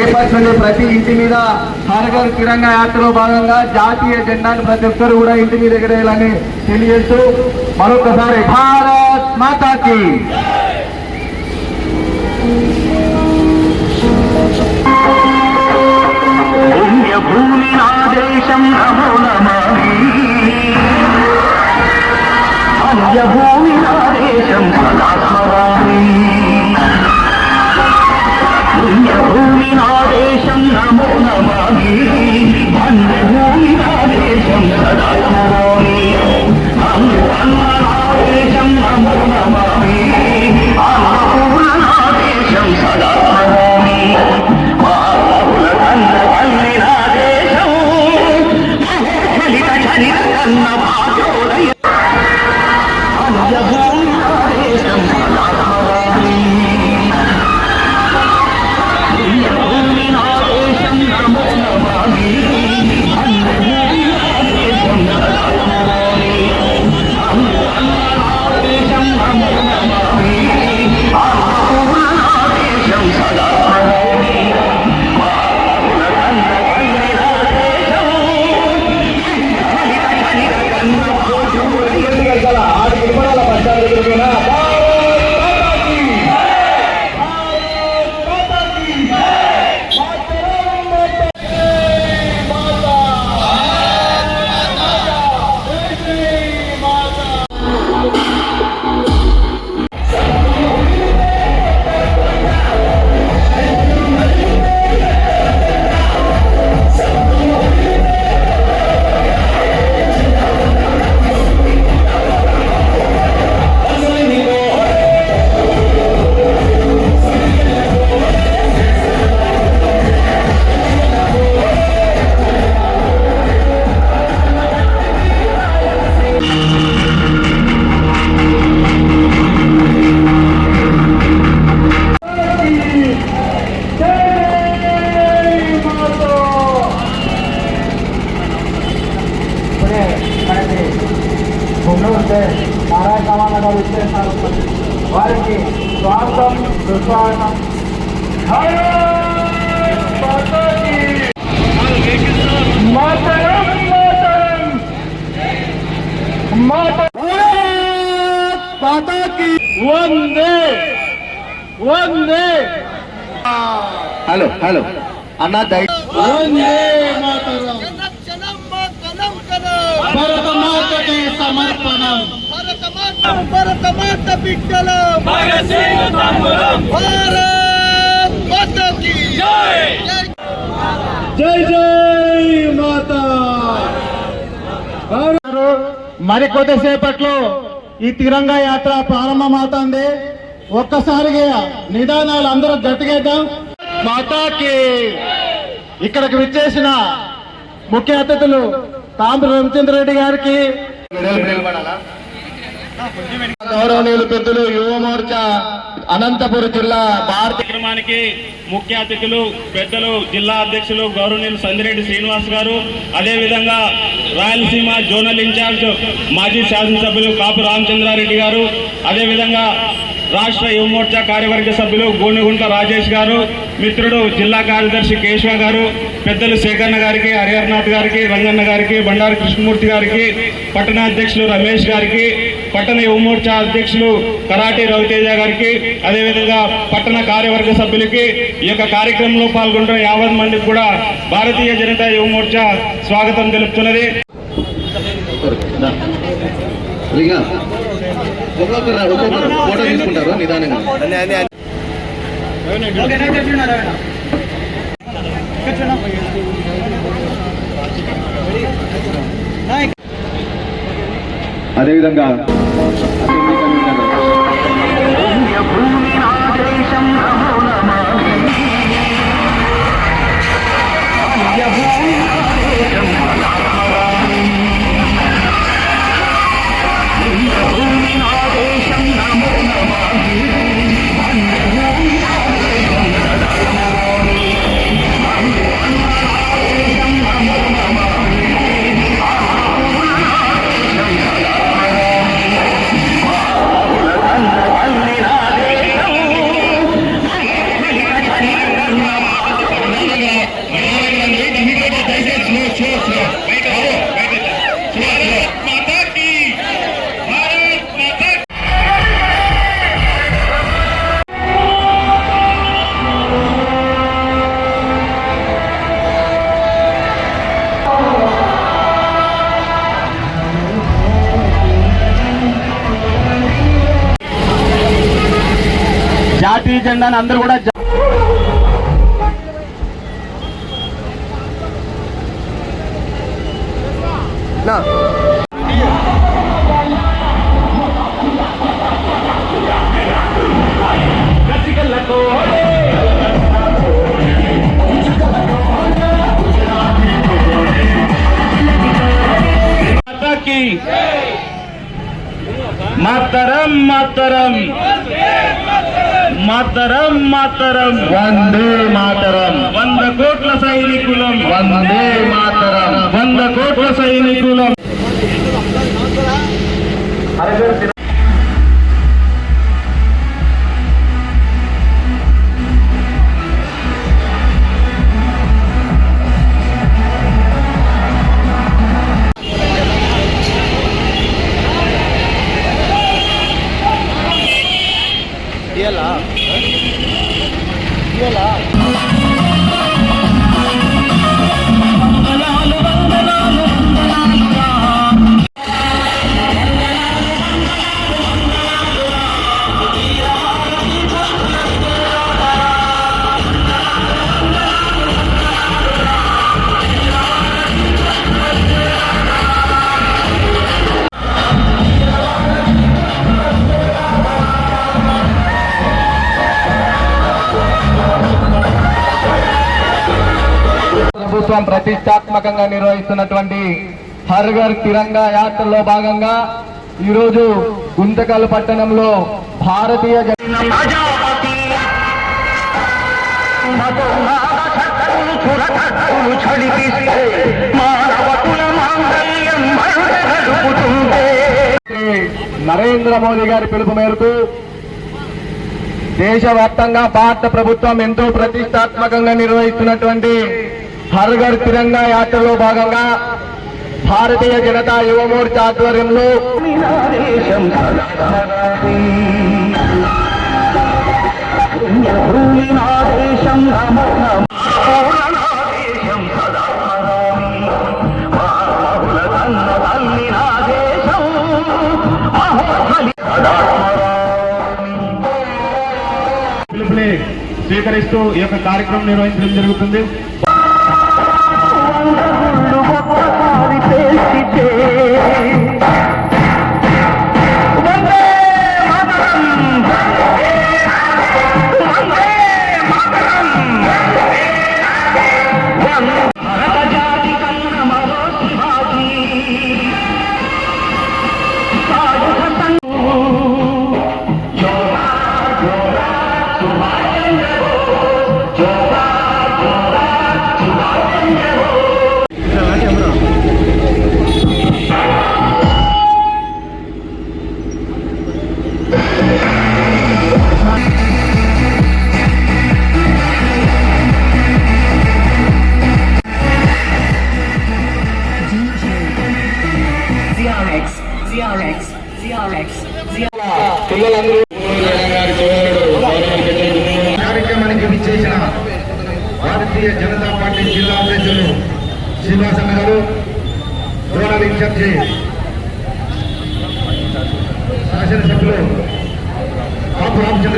చేపట్టిన ప్రతి ఇంటి మీద హరగర్ తిరంగా యాత్రలో భాగంగా జాతీయ జెండాను ప్రతి ఒక్కరు కూడా ఇంటి మీద ఎగరేయాలని తెలియజేస్తూ మరొకసారి భారత్ మాతాకి. భూమి నా దేశం నమో. నమామి అన్యభూమి నా దేశం సదా స్మరామి నమామి అన్యభూమి నారాయణ సమాన గారు ఇచ్చేస్తారు వారికి స్వాగతం సుస్వాగతం భారత్ మాతాకి! మాతరం మాతరం మాతరం భారత్ మాతాకి వందే వందే హలో హలో అన్న దయ వందే మాతరం భరత మాతకి సమర్పణం భరత మాత బిడ్డల. భారత్ మాతకి. జై. జై మాత. మరి కొద్దిసేపట్లో ఈ తిరంగా యాత్ర ప్రారంభమవుతుంది. ఒక్కసారిగా నిదానాలు అందరూ గట్టిగేద్దాం. మాతాకి ఇక్కడికి విచ్చేసిన ముఖ్య అతిథులు తాంబు రవిచంద్ర రెడ్డి గారికి గౌరవనీయులు పెద్దలు యువ మోర్చా అనంతపురం జిల్లా భారత కార్యక్రమానికి ముఖ్య అతిథులు పెద్దలు జిల్లా అధ్యక్షులు గౌరవనీయులు సందిరెడ్డి శ్రీనివాస్ గారు అదేవిధంగా రాయలసీమ జోనల్ ఇన్ఛార్జ్ మాజీ శాసనసభ్యులు కాపు రామచంద్రారెడ్డి గారు అదేవిధంగా రాష్ట్ర యువమోర్చా కార్యవర్గ సభ్యులు గోనుగుంట రాజేష్ గారు మిత్రుడు జిల్లా కార్యదర్శి కేశవ గారు పెద్దలు శేఖర్ణ గారికి హరిహర్నాథ్ గారికి రంగన్న గారికి బండారు కృష్ణమూర్తి గారికి పట్టణ అధ్యక్షులు రమేష్ గారికి పట్టణ యువమోర్చా అధ్యక్షులు కరాటి రవితేజ గారికి అదేవిధంగా పట్టణ కార్యవర్గ సభ్యులకి ఈ యొక్క కార్యక్రమంలో పాల్గొంటున్న యాభై మందికి కూడా భారతీయ జనతా యువమోర్చా స్వాగతం తెలుపుతున్నది. ఒక్కొక్కరు ఒక్కొక్కరు ఫోటో తీసుకుంటారు నిదానంగా అదేవిధంగా జాతీయ జెండాను అందరూ కూడా మాతరం మాతరం. మాతరం మాతరం వందే మాతరం వంద కోట్ల సైనికులం వందే మాతరం వంద కోట్ల సైనికులం ప్రభుత్వం ప్రతిష్టాత్మకంగా నిర్వహిస్తున్నటువంటి హర్ఘర్ తిరంగా యాత్రలో భాగంగా ఈరోజు గుంతకల్ పట్టణంలో భారతీయ నరేంద్ర మోదీ గారి పిలుపు మేరకు దేశవ్యాప్తంగా భారత ప్రభుత్వం ఎంతో ప్రతిష్టాత్మకంగా నిర్వహిస్తున్నటువంటి హర్ ఘర్ తిరంగా యాత్రలో భాగంగా భారతీయ జనతా యువ మోర్చా ఆధ్వర్యంలో స్వీకరిస్తూ ఈ యొక్క కార్యక్రమం నిర్వహించడం జరుగుతుంది.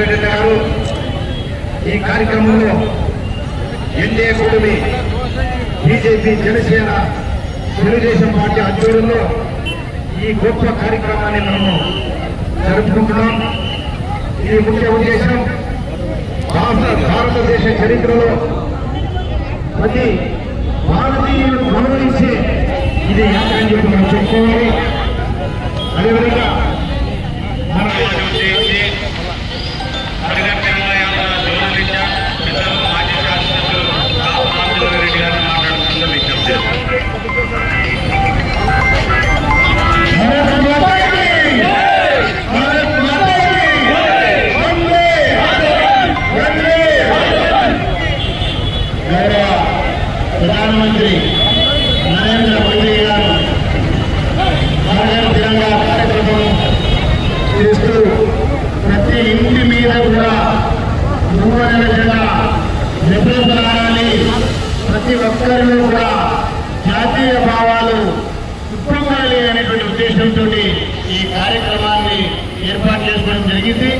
రెడ్డి గారు ఈ కార్యక్రమంలో ఎన్డీఏ కూటమి బీజేపీ జనసేన తెలుగుదేశం పార్టీ ఆధ్వర్యంలో ఈ గొప్ప కార్యక్రమాన్ని మనము జరుపుకుంటున్నాం. ఈ ముఖ్య ఉద్దేశం. భారత భారతదేశ చరిత్రలో ప్రతి భారతీయులు గౌరవించే ఇది యాత్ర అని చెప్పి మనం చెప్పుకోవాలి. అదేవిధంగా ఈ కార్యక్రమాన్ని ఏర్పాటు చేసుకోవడం జరిగింది.